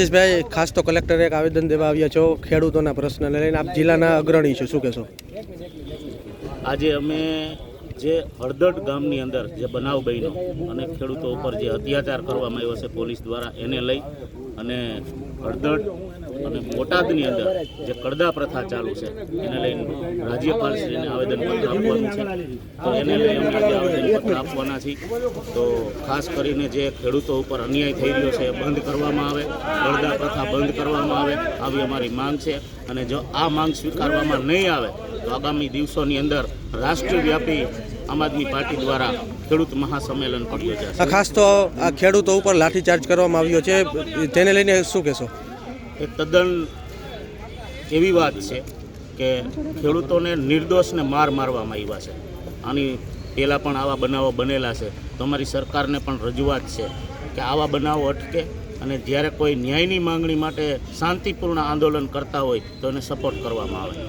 રાજેશભાઈ, ખાસ તો કલેક્ટરે એક આવેદન દેવા આવ્યા છો ખેડૂતોના પ્રશ્નને લઈને. આપ જિલ્લાના અગ્રણી છો, શું કહેશો? આજે અમે જે હળદડ ગામની અંદર જે બનાવ બન્યો અને ખેડૂતો ઉપર જે અત્યાચાર કરવામાં આવ્યો છે પોલીસ દ્વારા એને લઈ અને હળદડ અને બોટાદની અંદર જે કડદા પ્રથા ચાલુ છે, એને લઈને રાજ્યપાલશ્રીને આવેદનપત્ર આપવાનું છે. તો એને લઈ અમે આજે આવેદનપત્ર આપવાના છીએ. તો ખાસ કરીને જે ખેડૂતો ઉપર અન્યાય થઈ રહ્યો છે એ બંધ કરવામાં આવે કડદા પ્રથા બંધ કરવામાં આવે, આવી અમારી માંગ છે. અને જો આ માંગ સ્વીકારવામાં નહીં આવે આગામી દિવસોની અંદર રાષ્ટ્રવ્યાપી આમ આદમી પાર્ટી દ્વારા ખેડૂત મહાસંમેલન પણ યોજાશે. ખાસ તો આ ખેડૂતો ઉપર લાઠીચાર્જ કરવામાં આવ્યો છે. તેને લઈને શું કહેશો? એ તદ્દન એવી વાત છે કે ખેડૂતોને નિર્દોષને માર મારવામાં આવ્યા છે. આની પહેલાં પણ આવા બનાવો બનેલા છે. તો અમારી સરકારને પણ રજૂઆત છે કે આવા બનાવો અટકે અને જ્યારે કોઈ ન્યાયની માંગણી માટે શાંતિપૂર્ણ આંદોલન કરતા હોય તો એને સપોર્ટ કરવામાં આવે.